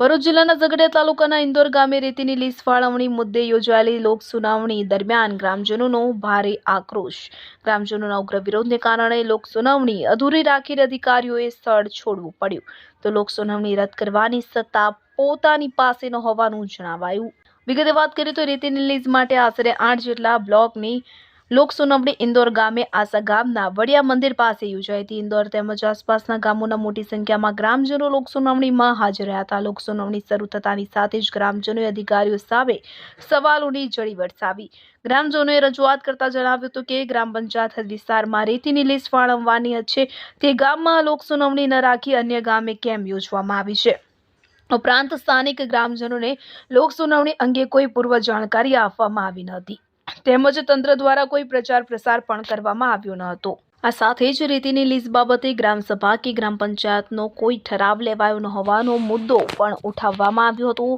ભરૂચ જિલ્લાના ઝઘડિયા તાલુકાના ઇન્દોર ગામે રેતીની લીઝ ફાળવણી મુદ્દે યોજાયેલી લોક સુનાવણી દરમિયાન ગ્રામજનોનો ભારે આક્રોશ. ગ્રામજનોના ઉગ્ર વિરોધને કારણે લોક સુનાવણી અધૂરી રાખીને અધિકારીઓએ સ્થળ છોડવું પડ્યું. તો લોક સુનાવણી રદ કરવાની સત્તા પોતાની પાસે હોવાનું જણાવાયું. વિગતે વાત કરીએ તો રેતીની લીઝ માટે આશરે આઠ જેટલા બ્લોકની લોક સુનાવણી ઇન્દોર ગામે આસા ગામના વડિયા મંદિર પાસે યોજાઈ હતી. ઇન્દોર તેમજ આસપાસના ગામોના મોટી સંખ્યામાં ગ્રામજનો લોક સુનાવણીમાં હાજર રહ્યા હતા. લોક સુનાવણી શરૂ થતાની સાથે જ ગ્રામજનોએ અધિકારીઓ સામે સવાલોની જડી વરસાવી. ગ્રામજનોએ રજૂઆત કરતા જણાવ્યું હતું કે, ગ્રામ પંચાયત વિસ્તારમાં રેતીની લીસ ફાળવવાની છે. તે ગામમાં લોક સુનાવણી ન રાખી અન્ય ગામે કેમ યોજવામાં આવી છે. ઉપરાંત સ્થાનિક ગ્રામજનોને લોક સુનાવણી અંગે કોઈ પૂર્વ જાણકારી આપવામાં આવી ન હતી. તેમજ તંત્ર દ્વારા કોઈ પ્રચાર પ્રસાર પણ કરવામાં આવ્યો ન હતો. આ સાથે જ રીતિની લીઝ બાબતે ગ્રામસભા કે ગ્રામ પંચાયતનો કોઈ ઠરાવ લેવાયો ન હોવાનો મુદ્દો પણ ઉઠાવવામાં આવ્યો હતો.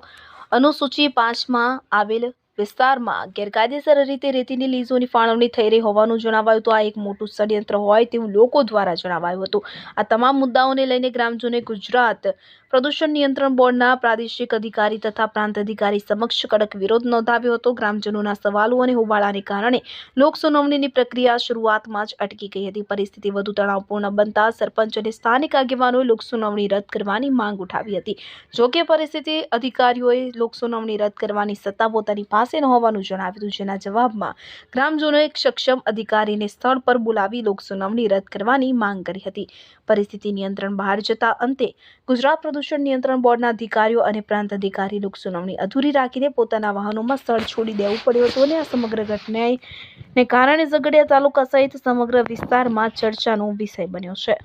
અનુસૂચિ પાંચમાં આવેલ વિસ્તારમાં ગેરકાયદેસર રીતે રેતીની લીઝોની ફાળવણી થઈ રહી હોવાનું જણાવાયું હતું. આ એક મોટું ષડયંત્ર હોય તેવું લોકો દ્વારા જણાવાયું હતું. આ તમામ મુદ્દાઓને લઈને ગ્રામજનોએ ગુજરાત પ્રદૂષણ નિયંત્રણ બોર્ડના પ્રાદેશિક અધિકારી તથા પ્રાંત અધિકારી સમક્ષ કડક વિરોધ નોંધાવ્યો હતો. ગ્રામજનોના સવાલો અને હોબાળાને કારણે લોકસુનાવણીની પ્રક્રિયા શરૂઆતમાં જ અટકી ગઈ હતી. પરિસ્થિતિ વધુ તણાવપૂર્ણ બનતા સરપંચ અને સ્થાનિક આગેવાનોએ લોકસુનાવણી રદ કરવાની માંગ ઉઠાવી હતી. જોકે પરિસ્થિતિ અધિકારીઓએ લોકસુનાવણી રદ કરવાની સત્તા પોતાની પાસે ન હોવાનું જણાવ્યું હતું જેના જવાબમાં ગ્રામજનોએ એક સક્ષમ અધિકારીને સ્થળ પર બોલાવી લોકસુનાવણી રદ કરવાની માંગ કરી હતી. પરિસ્થિતિ નિયંત્રણ બહાર જતા અંતે ગુજરાત પ્રદૂષણ નિયંત્રણ બોર્ડના અધિકારીઓ અને પ્રાંત અધિકારી લોકસુનાવણી અધૂરી રાખીને પોતાના વાહનોમાં સ્થળ છોડી દેવું પડ્યું હતું અને આ સમગ્ર ઘટનાને કારણે ઝઘડિયા તાલુકા સહિત સમગ્ર વિસ્તારમાં ચર્ચાનો વિષય બન્યો છે.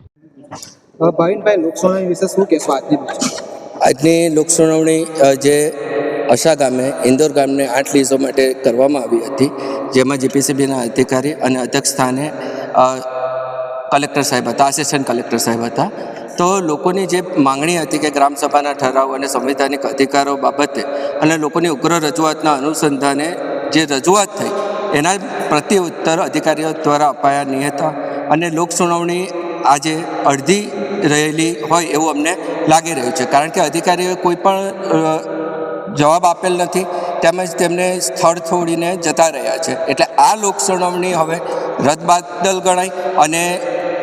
ભાવિનભાઈ લોકસુનાવણી વિશે શું કહેશો આજની આજની લોક સુનાવણી જે અશા ગામે, ઇન્દોર ગામને આઠ લીઝો માટે કરવામાં આવી હતી, જેમાં જીપીસીબીના અધિકારી અને અધ્યક્ષ સ્થાને કલેક્ટર સાહેબ હતા આસિસ્ટન્ટ કલેક્ટર સાહેબ હતા. તો લોકોની જે માંગણી હતી કે ગ્રામસભાના ઠરાવ અને સંવિધાનિક અધિકારો બાબતે અને લોકોની ઉગ્ર રજૂઆતના અનુસંધાને જે રજૂઆત થઈ, એના પ્રત્યુત્તર અધિકારીઓ દ્વારા અપાયા નહીં હતા અને લોક સુનાવણી આજે અડધી રહેલી હોય એવું અમને લાગી રહ્યું છે. કારણ કે અધિકારીઓએ કોઈ પણ જવાબ આપેલ નથી. તેમજ તેમને સ્થળ છોડીને જતા રહ્યા છે. એટલે આ લોક હવે રદબાદલ ગણાય અને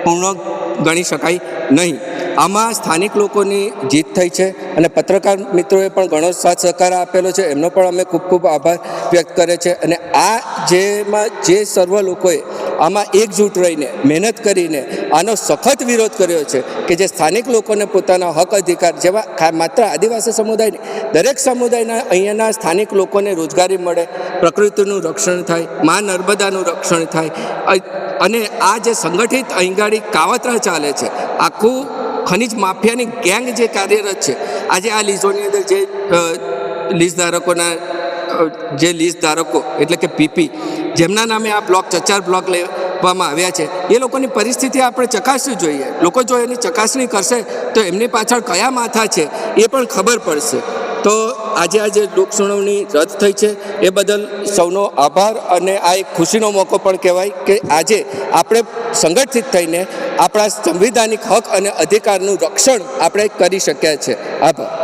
પૂર્ણ ગણી શકાય નહીં. આમાં સ્થાનિક લોકોની જીત થઈ છે અને પત્રકાર મિત્રોએ પણ ઘણો સાથ સહકાર આપેલો છે. એમનો પણ અમે ખૂબ ખૂબ આભાર વ્યક્ત કરે છે અને આ જેમાં જે સર્વ લોકોએ આમાં એકજૂટ રહીને, મહેનત કરીને આનો સખત વિરોધ કર્યો છે કે જે સ્થાનિક લોકોને પોતાના હક, અધિકાર જેવા માત્ર આદિવાસી સમુદાય દરેક સમુદાયના અહીંયાના સ્થાનિક લોકોને રોજગારી મળે, પ્રકૃતિનું રક્ષણ થાય, મા નર્મદાનું રક્ષણ થાય અને આ જે સંગઠિત અહીંગાડી કાવતરા ચાલે છે, આખું ખનિજ માફિયાની ગેંગ જે કાર્યરત છે, આજે આ લીઝોની અંદર જે લીઝ ધારકોના જે લીઝ ધારકો, એટલે કે પીપી જેમના નામે આ બ્લોક, ચચાર બ્લોક લેવામાં આવ્યા છે, એ લોકોની પરિસ્થિતિ આપણે ચકાસવી જોઈએ. લોકો જો એની ચકાસણી કરશે, તો એમની પાછળ કયા માથા છે, એ પણ ખબર પડશે. તો આજે આજે લોક સુનાવણી રદ થઈ છે. એ બદલ સૌનો આભાર અને આ એક ખુશીનો મોકો પણ કહેવાય કે આજે આપણે સંગઠિત થઈને આપણા સંવિધાનિક હક અને અધિકારનું રક્ષણ આપણે કરી શક્યા છે. આભાર.